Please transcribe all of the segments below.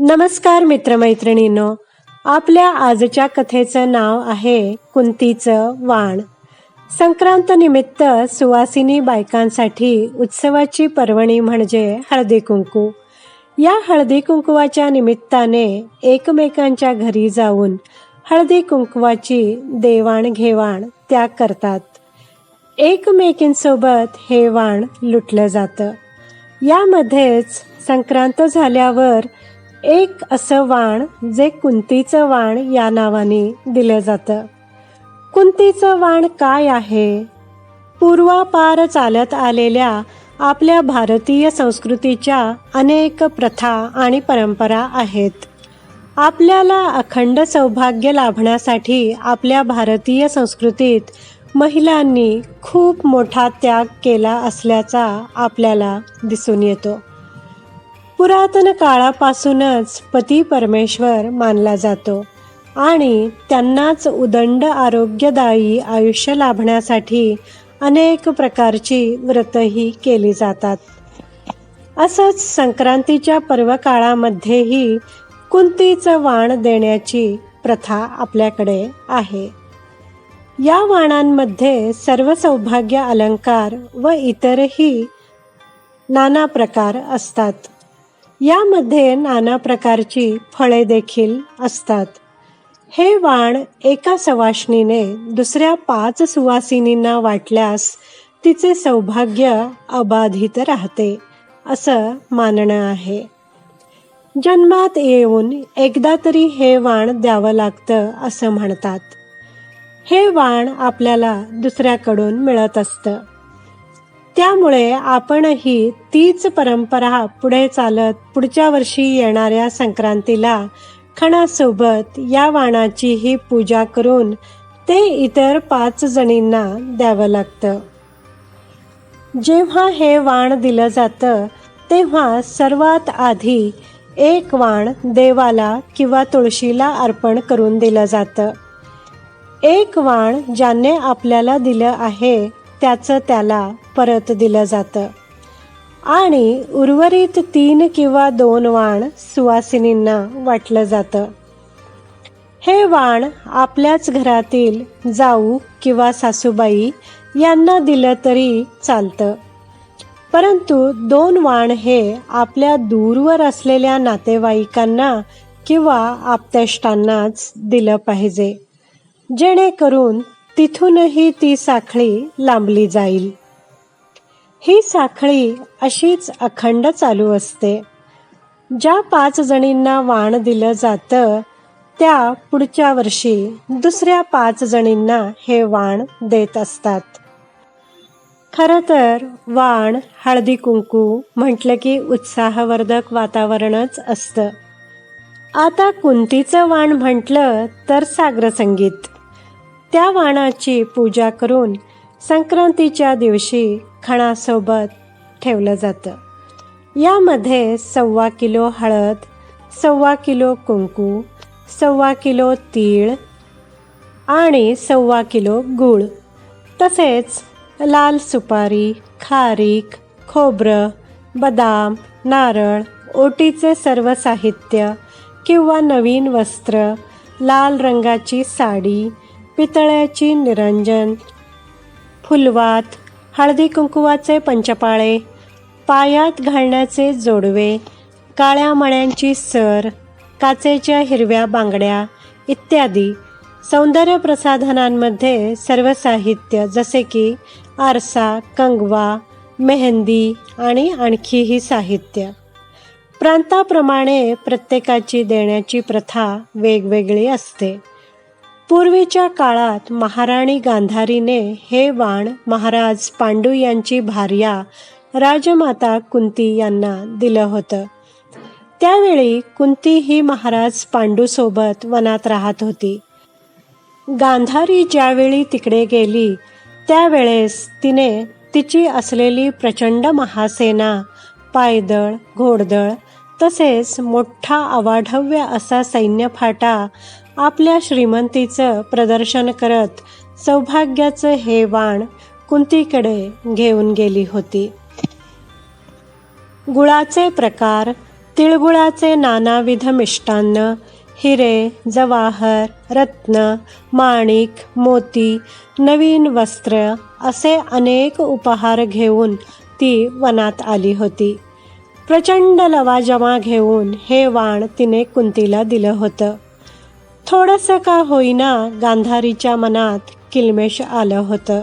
नमस्कार मित्रमैत्रिणींनो आपल्या आजच्या कथेचं नाव आहे कुंतीचं वाण. संक्रांत निमित्त सुवासिनी बायकांसाठी उत्सवाची पर्वणी म्हणजे हळदी कुंकू. या हळदी कुंकवाच्या निमित्ताने एकमेकांच्या घरी जाऊन हळदी कुंकवाची देवाणघेवाण त्या करतात. एकमेकींसोबत हे वाण लुटलं जातं. यामध्येच संक्रांत झाल्यावर एक असं वाण जे कुंतीचं वाण या नावाने दिलं जातं. कुंतीचं वाण काय आहे? पूर्वापार चालत आलेल्या आपल्या भारतीय संस्कृतीच्या अनेक प्रथा आणि परंपरा आहेत. आपल्याला अखंड सौभाग्य लाभण्यासाठी आपल्या भारतीय संस्कृतीत महिलांनी खूप मोठा त्याग केला असल्याचा आपल्याला दिसून येतो. पुरातन काळापासूनच पती परमेश्वर मानला जातो आणि त्यांनाच उदंड आरोग्यदायी आयुष्य लाभण्यासाठी अनेक प्रकारची व्रतही केली जातात. असंच संक्रांतीच्या पर्वकाळामध्येही कुंतीचं वाण देण्याची प्रथा आपल्याकडे आहे. या वाणांमध्ये सर्व सौभाग्य अलंकार व इतरही नाना प्रकार असतात. यामध्ये नाना प्रकारची फळे देखील असतात. हे वाण एका सवाष्णीने दुसऱ्या पाच सुवासिनींना वाटल्यास तिचे सौभाग्य अबाधित राहते असं मानणं आहे. जन्मात येऊन एकदा तरी हे वाण द्यावं लागतं असं म्हणतात. हे वाण आपल्याला दुसऱ्याकडून मिळत असतं. त्यामुळे आपणही तीच परंपरा पुढे चालत पुढच्या वर्षी येणाऱ्या संक्रांतीला खणासोबत या वाणाचीही पूजा करून ते इतर पाच जणींना द्यावं लागतं. जेव्हा हे वाण दिलं जातं तेव्हा सर्वात आधी एक वाण देवाला किंवा तुळशीला अर्पण करून दिलं जातं. एक वाण ज्याने आपल्याला दिलं आहे त्याचं त्याला परत दिलं जातं. आणि उर्वरित तीन किंवा दोन वाण सुवासिनींना वाटलं जातं. हे वाण आपल्याच घरातील जाऊ किंवा सासूबाई यांना दिलं तरी चालतं. परंतु दोन वाण हे आपल्या दूरवर असलेल्या नातेवाईकांना किंवा आप्तेष्टांनाच दिलं पाहिजे. जेणेकरून तिथूनही ती साखळी लांबली जाईल. ही साखळी अशीच अखंड चालू असते. ज्या पाच जणींना वाण दिलं जातं त्या पुढच्या वर्षी दुसऱ्या पाच जणींना हे वाण देत असतात. खरं तर वाण हळदी कुंकू म्हटलं की उत्साहवर्धक वातावरणच असतं. आता कुंतीचं वाण म्हटलं तर सागर संगीत त्या वाणाची पूजा करून संक्रांतीच्या दिवशी खणासोबत ठेवलं जातं. यामध्ये सव्वा किलो हळद सव्वा किलो कुंकू सव्वा किलो तीळ आणि सव्वा किलो गूळ. तसेच लाल सुपारी खारीक खोबरं बदाम नारळ ओटीचे सर्व साहित्य किंवा नवीन वस्त्र लाल रंगाची साडी पितळ्याची निरंजन फुलवात हळदी कुंकुवाचे पंचपाळे पायात घालण्याचे जोडवे काळ्या मण्यांची सर काचेच्या हिरव्या बांगड्या इत्यादी सौंदर्य प्रसाधनांमध्ये सर्व साहित्य जसे की आरसा कंगवा मेहंदी आणि आणखीही साहित्य. प्रांताप्रमाणे प्रत्येकाची देण्याची प्रथा वेगवेगळी असते. पूर्वीच्या काळात महाराणी गांधारीने हे वाण महाराज पांडू यांची भार्या राजमाता कुंती यांना दिलं होतं. त्यावेळी कुंती ही महाराज पांडूसोबत वनात राहत होती. गांधारी ज्यावेळी तिकडे गेली त्यावेळेस तिने तिची असलेली प्रचंड महासेना पायदळ घोडदळ तसेच मोठा अवाढव्य असा सैन्यफाटा आपल्या श्रीमंतीचं प्रदर्शन करत सौभाग्याचं हे वाण कुंतीकडे घेऊन गेली होती. गुळाचे प्रकार तिळगुळाचे नानाविध मिष्टान्न हिरे जवाहर रत्न माणिक मोती नवीन वस्त्र असे अनेक उपहार घेऊन ती वनात आली होती. प्रचंड लवाजमा घेऊन हे वाण तिने कुंतीला दिलं होतं. थोडंसं का होईना गांधारीच्या मनात किलमेश आलं होतं.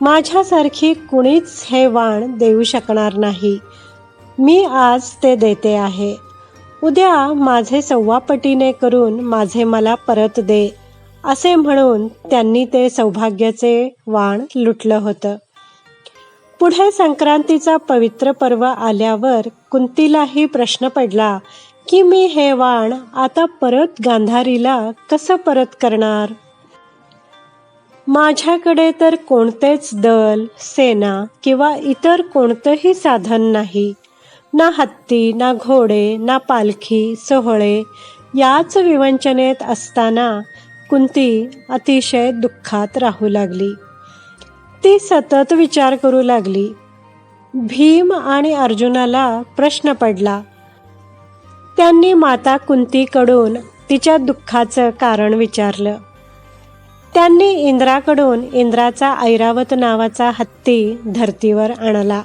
माझ्यासारखी कुणीच हे वाण देऊ शकणार नाही. मी आज ते देते आहे. उद्या माझे सव्वापटीने करून माझे मला परत दे असे म्हणून त्यांनी ते सौभाग्याचे वाण लुटलं होतं. पुढे संक्रांतीचा पवित्र पर्व आल्यावर कुंतीलाही प्रश्न पडला की मी हे वाण आता परत गांधारीला कसं परत करणार? माझ्याकडे तर कोणतेच दल सेना किंवा इतर कोणतंही साधन नाही. ना हत्ती ना घोडे ना पालखी सोहळे याच विवंचनेत असताना कुंती अतिशय दुःखात राहू लागली. ती सतत विचार करू लागली. भीम आणि अर्जुनाला प्रश्न पडला. त्यांनी माता कुंतीकडून तिच्या दुःखाचं कारण विचारलं. त्यांनी इंद्राकडून इंद्राचा ऐरावत नावाचा हत्ती धर्तीवर आणला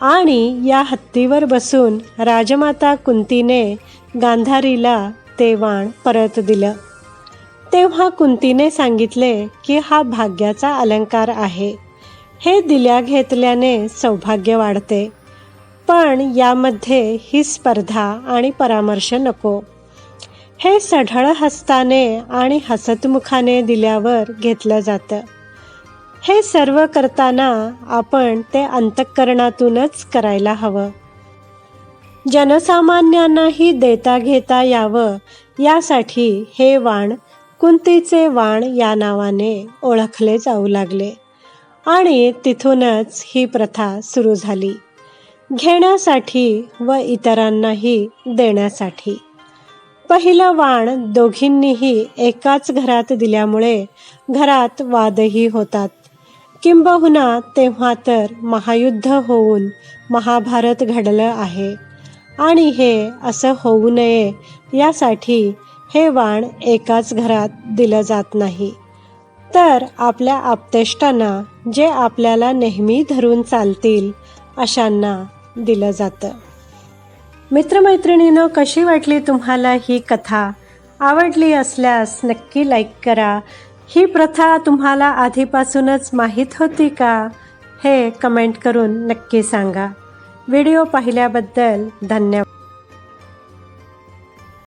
आणि या हत्तीवर बसून राजमाता कुंतीने गांधारीला ते वाण परत दिलं. तेव्हा कुंतीने सांगितले की हा भाग्याचा अलंकार आहे. हे दिल्या घेतल्याने सौभाग्य वाढते. पण यामध्ये ही स्पर्धा आणि परामर्श नको. हे सढळ हस्ताने आणि हसतमुखाने दिल्यावर घेतलं जातं. हे सर्व करताना आपण ते अंतःकरणातूनच करायला हवं. जनसामान्यांनाही देता घेता यावं यासाठी हे वाण कुंतीचे वाण या नावाने ओळखले जाऊ लागले. आणि तिथूनच ही प्रथा सुरू झाली. घेण्यासाठी व इतरांनाही देण्यासाठी. पहिलं वाण दोघींनीही एकाच घरात दिल्यामुळे घरात वादही होतात. किंबहुना तेव्हा तर महायुद्ध होऊन महाभारत घडलं आहे. आणि हे असं होऊ नये यासाठी हे वाण एकाच घरात दिलं जात नाही. तर आपल्या आपतेष्टांना जे आपल्याला नेहमी धरून चालतील अशांना दिलं जातं. मित्रमैत्रिणीनं कशी वाटली तुम्हाला ही कथा? आवडली असल्यास नक्की लाईक करा. ही प्रथा तुम्हाला आधीपासूनच माहीत होती का? हे कमेंट करून नक्की सांगा. व्हिडिओ पाहिल्याबद्दल धन्यवाद.